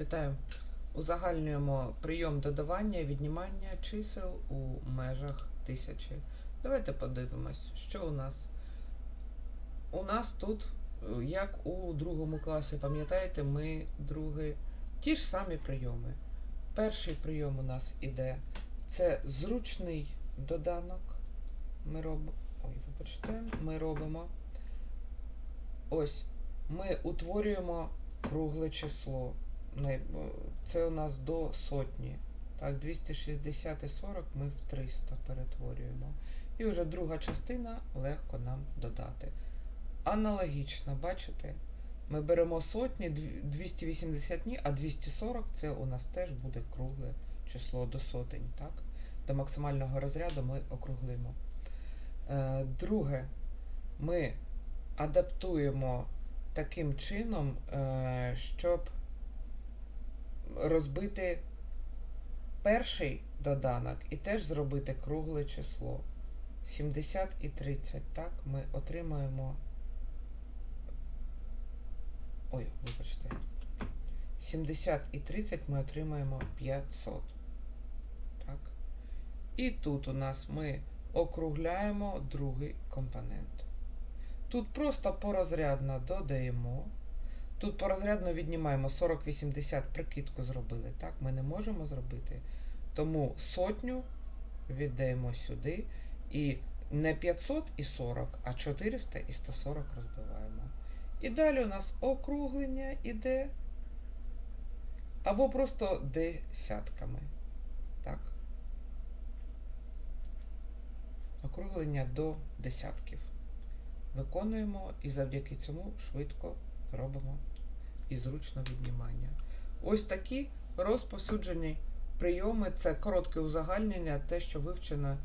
Вітаю. Узагальнюємо прийом додавання і віднімання чисел у межах тисячі. Давайте подивимось, що у нас. У нас тут, е, як у другому класі, пам'ятаєте, ми другий, ті ж самі прийоми. Перший прийом у нас іде. Це зручний доданок. Ми робимо. Ой, вибачте, ми робимо. Ось. Ми утворюємо кругле число. Це у нас до сотні. Так, 260 і 40 ми в 300 перетворюємо. І вже друга частина легко нам додати. Аналогічно, бачите? Ми беремо сотні, 280 ні, а 240 це у нас теж буде кругле число до сотень. Так? До максимального розряду ми округлимо. Е, друге, ми адаптуємо таким чином, е, щоб розбити перший доданок і теж зробити кругле число. 70 і 30, так, ми отримаємо. Ой, вибачте. 70 і 30 ми отримаємо 500. Так. І тут у нас ми округляємо другий компонент. Тут просто порозрядно додаємо. Тут порозрядно віднімаємо 40-80, прикидку зробили. Так, ми не можемо зробити. Тому сотню віддаємо сюди. І не 500 і 40, а 400 і 140 розбиваємо. І далі у нас округлення іде. Або просто десятками. Так. Округлення до десятків. Виконуємо і завдяки цьому швидко робимо і зручно віднімання. Ось такі розповсюджені прийоми це коротке узагальнення, те, що вивчено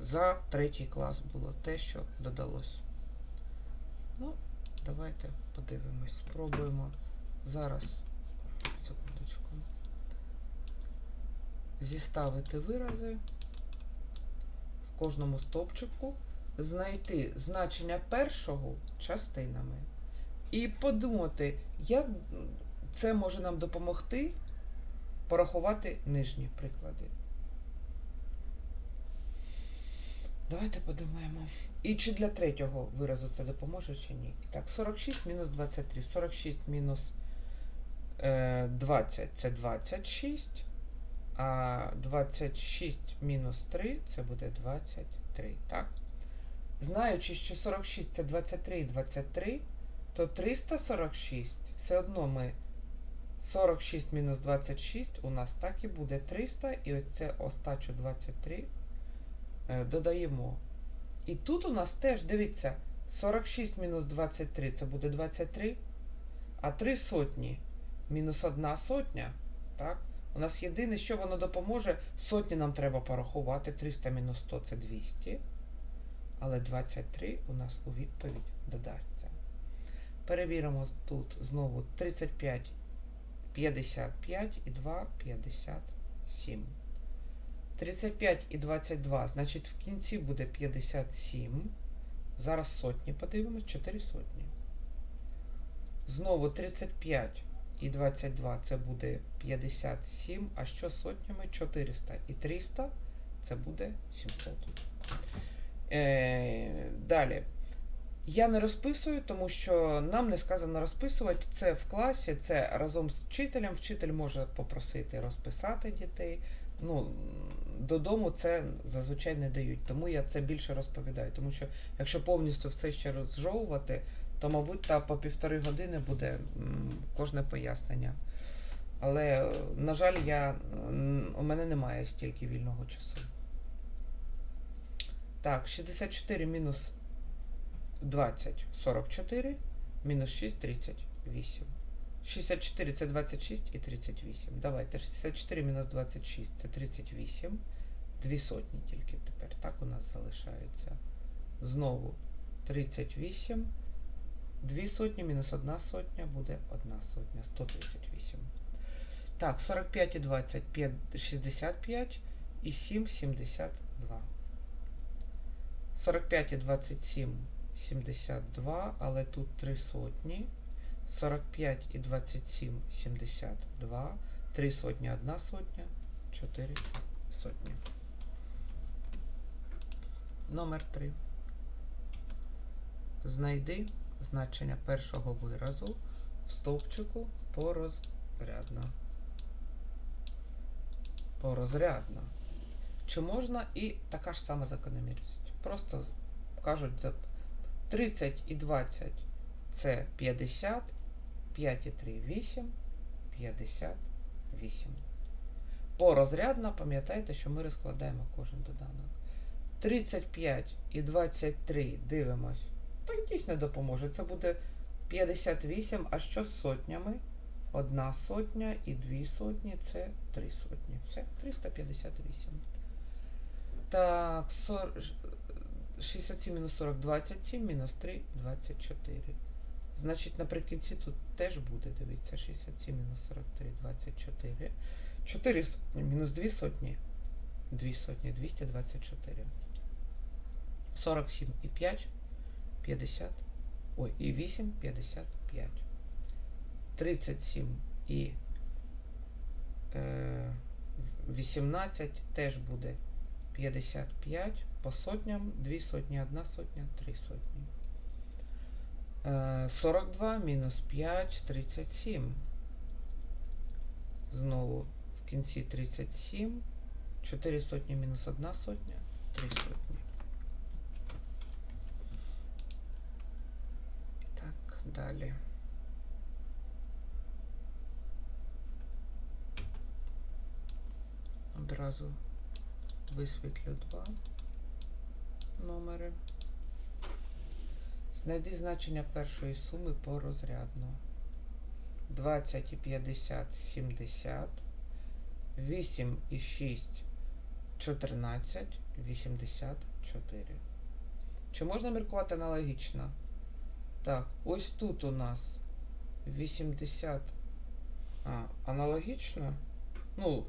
за третій клас було, те, що додалось. Ну, давайте подивимось, спробуємо зараз. Секундочку. Зіставити вирази в кожному стовпчику, знайти значення першого частинами і подумати, як це може нам допомогти порахувати нижні приклади. Давайте подумаємо. І чи для третього виразу це допоможе, чи ні. І так, 46 мінус 23. 46 мінус е, 20 це 26. А 26 мінус 3 це буде 23. Так? Знаючи, що 46 це 23 і 23, то 346 все одно ми 46 мінус 26 у нас так і буде 300, і ось це остачу 23 е, додаємо. І тут у нас теж, дивіться, 46 мінус 23 це буде 23, а 3 сотні мінус 1 сотня. Так? У нас єдине, що воно допоможе, сотні нам треба порахувати, 300 мінус 100 це 200. Але 23 у нас у відповідь додасться. Перевіримо тут знову 35, 55 і 2, 57. 35 і 22, значить в кінці буде 57. Зараз сотні подивимось, 4 сотні. Знову 35 і 22 це буде 57, а що сотнями 400 і 300 це буде 700. Е, далі. Я не розписую, тому що нам не сказано розписувати. Це в класі, це разом з вчителем. Вчитель може попросити розписати дітей. Ну, додому це зазвичай не дають. Тому я це більше розповідаю. Тому що якщо повністю все ще розжовувати, то, мабуть, та по півтори години буде кожне пояснення. Але, на жаль, я, у мене немає стільки вільного часу. Так, 64 мінус 20, 44, мінус 6, 38. 64 це 26 і 38. Давайте, 64 мінус 26 це 38. Дві сотні тільки тепер. Так у нас залишається. Знову 38. Дві сотні мінус одна сотня буде одна сотня. 138. Так, 45 і 20, 5, 65 і 7, 72. 45 і 27, 72, але тут 3 сотні. 45 і 27 72. 3 сотні, 1 сотня, 4 сотні. Номер 3. Знайди значення першого виразу в стовпчику порозрядно. Порозрядно. Чи можна і така ж сама закономірність? Просто кажуть, 30 і 20 це 50, 5 і 3 8, 58. Порозрядно пам'ятайте, що ми розкладаємо кожен доданок. 35 і 23 дивимось. Так дійсно допоможе. Це буде 58, а що з сотнями? Одна сотня і дві сотні це три сотні. Все, 358. Так, 67 мінус 40, 27, мінус 3, 24. Значить, наприкінці тут теж буде, дивіться, 67 мінус 43, 24. 4 сотні мінус 2 сотні. 2 сотні, 224. 47 і 5, 50. Ой, і 8, 55. 37 і е, 18 теж буде 55 по сотням, 2 сотні, 1 сотня, 3 сотні. Е, 42 мінус 5, 37. Знову в кінці 37. 4 сотні мінус 1 сотня, 3 сотні. Так, далі. Одразу висвітлю два Номери. Знайди значення першої суми порозрядно. 20 і 50 70. 8 і 6 14, 84. Чи можна міркувати аналогічно? Так, ось тут у нас 80. А, аналогічно? Ну,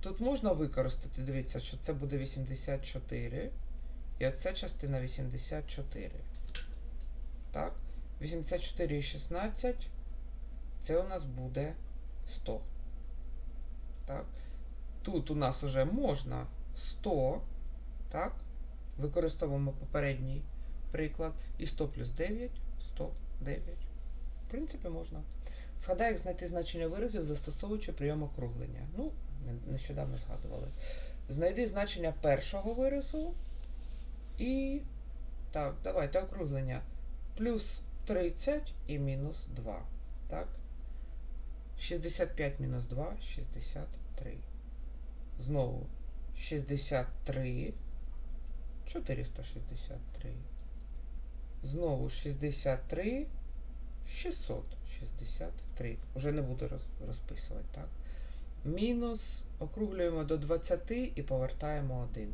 тут можна використати, дивіться, що це буде 84. І оця частина 84. Так, 84 і 16. Це у нас буде 100. Так. Тут у нас вже можна 100, так? Використовуємо попередній приклад. І 100 плюс 9, 109. В принципі, можна. Згадай, як знайти значення виразів, застосовуючи прийом округлення. Ну, не- нещодавно згадували. Знайди значення першого виразу. І. Так, давайте округлення. Плюс 30 і мінус 2. Так? 65 мінус 2, 63. Знову 63, 463. Знову 63, 663. Уже не буду розписувати, так? Мінус округлюємо до 20 і повертаємо 1.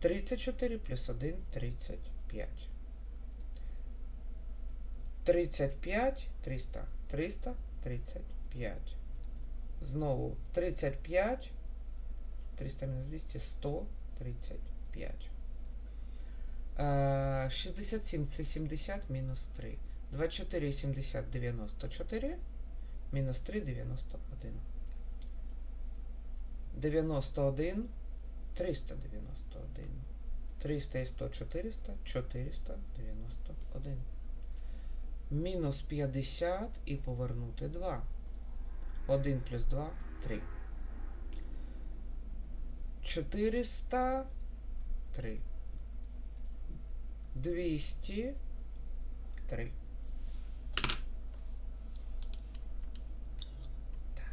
34 плюс 1 35. 35, 300, 335. Знову 35, 300 мінус 200, 135. Е, 67 це 70 мінус 3. 24 і 70 94. Мінус 3 91. 91 391. 300 і 100 400 491. Мінус 50 і повернути 2. 1 плюс 2 3. 400 3. 200 3. Так.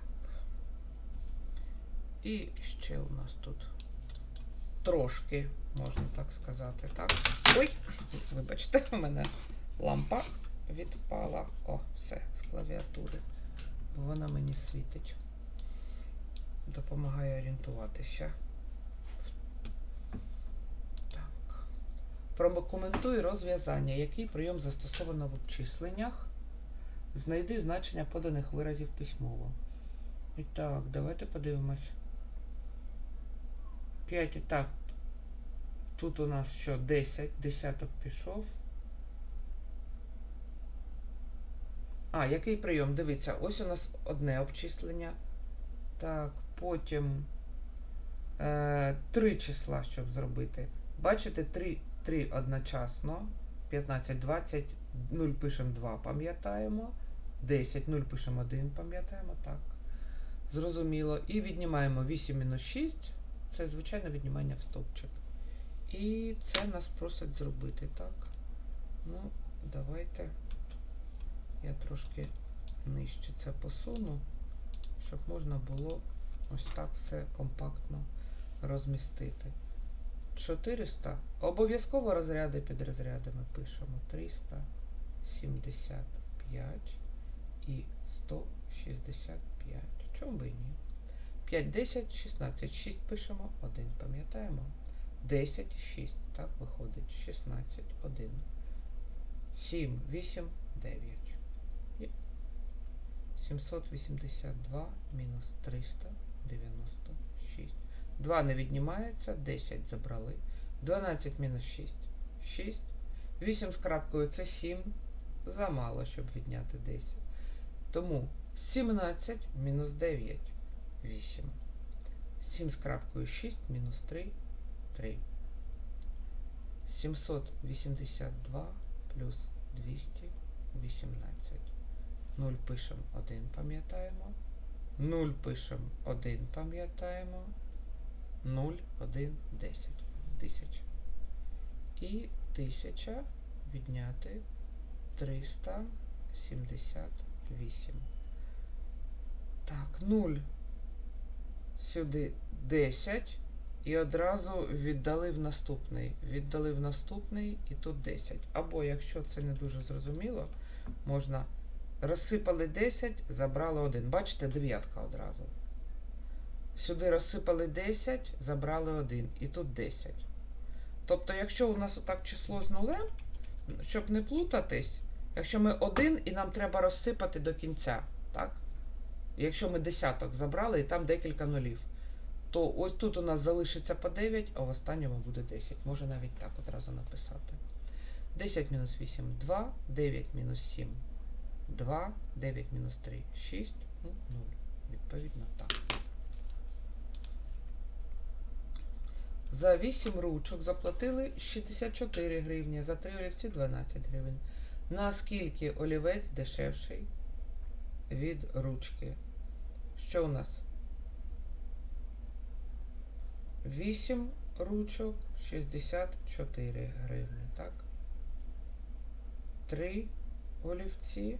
І ще у нас тут трошки, можна так сказати, так. Ой, вибачте, у мене лампа відпала. О, все, з клавіатури. Бо вона мені світить. Допомагає орієнтуватися. Так. Прокоментуй розв'язання. Який прийом застосовано в обчисленнях? Знайди значення поданих виразів письмово. І так, давайте подивимось. 5 і. Тут у нас що 10, десяток пішов. А, який прийом? Дивіться, ось у нас одне обчислення. Так, потім е, три числа, щоб зробити. Бачите, три, три одночасно. 15, 20, 0 пишемо 2, пам'ятаємо. 10, 0 пишемо 1, пам'ятаємо, так. Зрозуміло. І віднімаємо 8 мінус 6. Це звичайне віднімання в стовпчик. І це нас просять зробити, так. Ну, давайте я трошки нижче це посуну, щоб можна було ось так все компактно розмістити. 400. Обов'язково розряди під розрядами пишемо. 375 і 165. Чому би і ні? 5, 10, 16. 6 пишемо, 1. Пам'ятаємо? 10, 6. Так виходить. 16, 1. 7, 8, 9. 782 мінус 396. 2 не віднімається, 10 забрали. 12 мінус 6. 6. 8 з крапкою це 7. Замало, щоб відняти 10. Тому 17 мінус 9. 8. 7 з крапкою 6 мінус 3. 3. 782 плюс 218. 0 пишемо 1, пам'ятаємо. 0 пишемо 1, пам'ятаємо. 0, 1, 10. Тисяча. І 1000 відняти 378. Так, 0 сюди 10. І одразу віддали в наступний. Віддали в наступний і тут 10. Або, якщо це не дуже зрозуміло, можна розсипали 10, забрали 1. Бачите, дев'ятка одразу. Сюди розсипали 10, забрали 1. І тут 10. Тобто, якщо у нас отак число з нулем, щоб не плутатись, якщо ми 1 і нам треба розсипати до кінця, так? Якщо ми десяток забрали і там декілька нулів, то ось тут у нас залишиться по 9, а в останньому буде 10. Може навіть так одразу написати. 10 мінус 8 2, 9 мінус 7 2, 9 мінус 3 6, ну 0. Відповідно так. За 8 ручок заплатили 64 гривні, за 3 олівці 12 гривень. Наскільки олівець дешевший від ручки? Що у нас? 8 ручок 64 гривні, так? 3 олівці.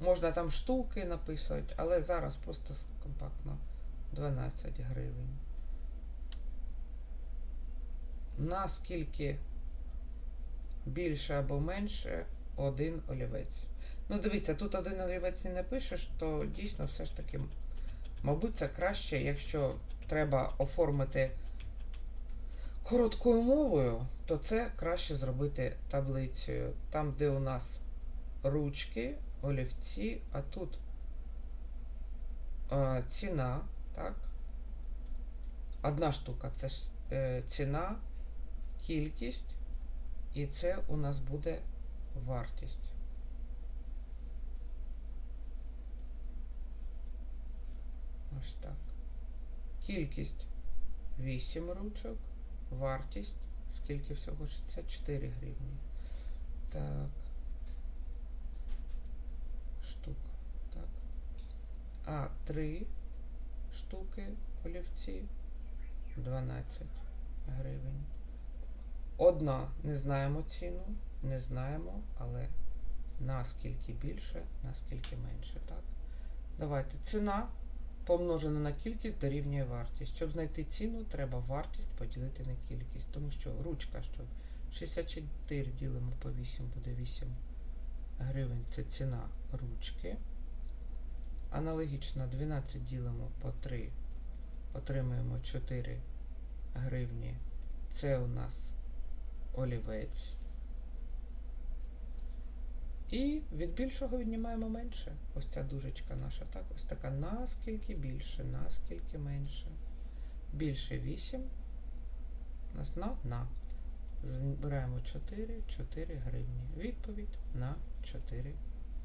Можна там штуки написати, але зараз просто компактно 12 гривень. Наскільки більше або менше один олівець. Ну, дивіться, тут один олівець не напишеш, то дійсно все ж таки, мабуть, це краще, якщо треба оформити короткою мовою, то це краще зробити таблицею. Там, де у нас ручки, олівці, а тут е, ціна, так? Одна штука це ж е, ціна, кількість, і це у нас буде вартість. Ось так. Кількість 8 ручок, вартість, скільки всього 64 гривні. Так. Штук. Так. А 3 штуки олівці 12 гривень. Одна не знаємо ціну, не знаємо, але наскільки більше, наскільки менше. Так? Давайте ціна помножена на кількість дорівнює вартість. Щоб знайти ціну, треба вартість поділити на кількість. Тому що ручка, що 64 ділимо по 8 буде 8 гривень. Це ціна ручки. Аналогічно 12 ділимо по 3, отримуємо 4 гривні. Це у нас олівець. І від більшого віднімаємо менше. Ось ця дужечка наша, так? Ось така наскільки більше, наскільки менше. Більше 8. У нас на на. Збираємо 4, 4 гривні. Відповідь на 4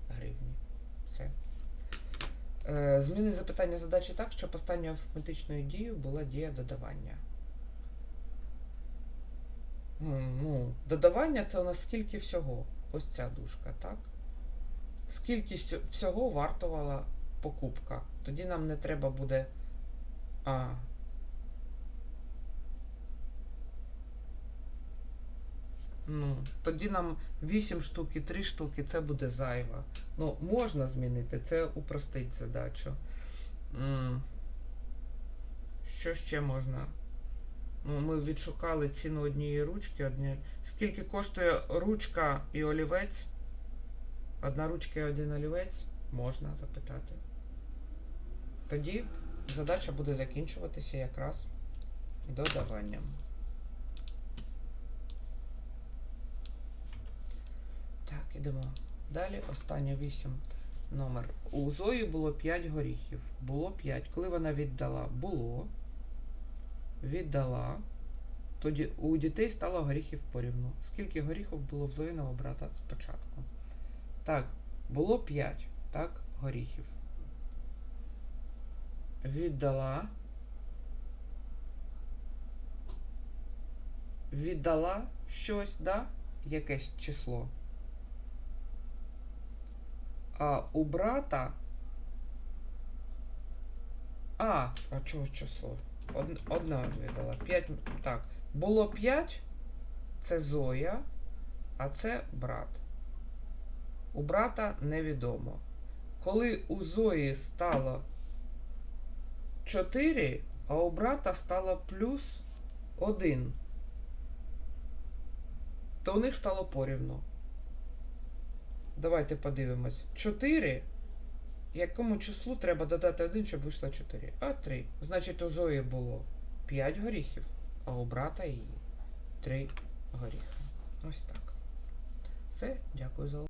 гривні. Все. Е, зміни запитання задачі так, щоб останньою арифметичною дією була дія додавання. Ну, додавання це у нас скільки всього? Ось ця дужка, так? Скільки всього вартувала покупка? Тоді нам не треба буде. А. Ну, тоді нам 8 штук і 3 штуки це буде зайво. Ну, можна змінити, це упростить задачу. Що ще можна? Ну, ми відшукали ціну однієї ручки. Одні... Скільки коштує ручка і олівець? Одна ручка і один олівець? Можна запитати. Тоді задача буде закінчуватися якраз додаванням. Так, ідемо. Далі останнє 8 номер. У Зої було 5 горіхів. Було 5. Коли вона віддала? Було. Віддала. Тоді у дітей стало горіхів порівну. Скільки горіхів було в Зоїного брата спочатку? Так, було 5, так, горіхів. Віддала. Віддала щось, да? Якесь число. А у брата. А, а чого число? Од, одне віддала. 5. Так. Було 5. Це Зоя, а це брат. У брата невідомо. Коли у Зої стало 4, а у брата стало плюс 1, то у них стало порівну. Давайте подивимось. 4. Якому числу треба додати 1, щоб вийшло 4? А 3. Значить, у Зої було 5 горіхів, а у брата її 3 горіхи. Ось так. Все, дякую за увагу.